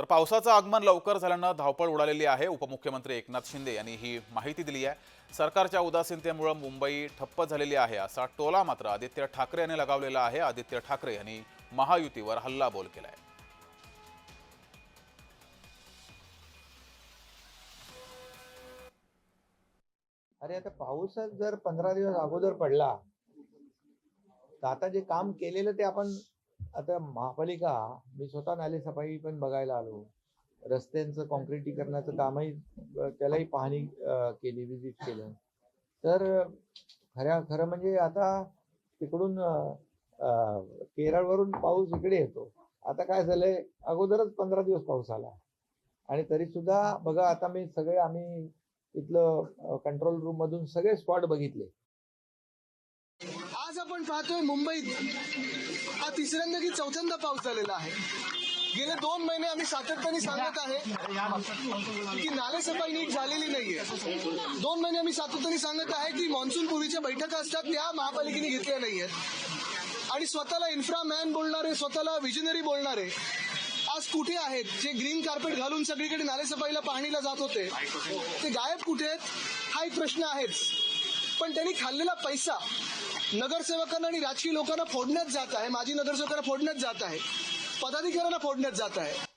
तर पावसाचं आगमन लवकर झाल्यानं धावपळ उडालेली आहे. उपमुख्यमंत्री एकनाथ शिंदे यांनी ही माहिती दिली आहे. सरकारच्या उदासीनतेमुळे मुंबई ठप्प झालेली आहे असा टोला मात्र आदित्य ठाकरे यांनी लगावलेला आहे. आदित्य ठाकरे यांनी महायुतीवर हल्लाबोल केलाय. अरे आता पाऊसच जर पंधरा दिवस अगोदर पडला तर आता जे काम केलेलं ते आपण आता महापालिका मी स्वतः नाली सफाई पण बघायला आलो. रस्त्यांचं कॉन्क्रिटीकरणाचं कामही त्यालाही पाहणी केली विजिट केलं. तर खऱ्या खरं म्हणजे आता तिकडून केरळवरून पाऊस इकडे येतो. आता काय झालंय अगोदरच पंधरा दिवस पाऊस आला. आणि तरी सुद्धा बघा आता मी सगळे आम्ही इथलं कंट्रोल रूम मधून सगळे स्पॉट बघितले. आज आपण पाहतोय मुंबईत हा तिसऱ्यांदा की चौथ्यांदा पाऊस झालेला आहे. गेले दोन महिने आम्ही सातत्याने सांगत आहे की नालेसफाई नीट झालेली नाहीये. दोन महिने आम्ही सातत्याने सांगत आहे की मान्सून पूर्वीच्या बैठका असतात त्या महापालिकेने घेतल्या नाहीयेत. आणि स्वतःला इन्फ्रामॅन बोलणारे स्वतःला विजनरी बोलणारे आज कुठे आहेत? जे ग्रीन कार्पेट घालून सगळीकडे नालेसफाईला पाहणीला जात होते ते गायब कुठे आहेत? हा एक प्रश्न आहेच. पण त्यांनी खाल्लेला पैसा नगरसेवकांना आणि राजकीय लोकांना फोडण्यात जात आहे. माजी नगरसेवकांना फोडण्यात जात आहे. पदाधिकाऱ्यांना फोडण्यात जात आहे.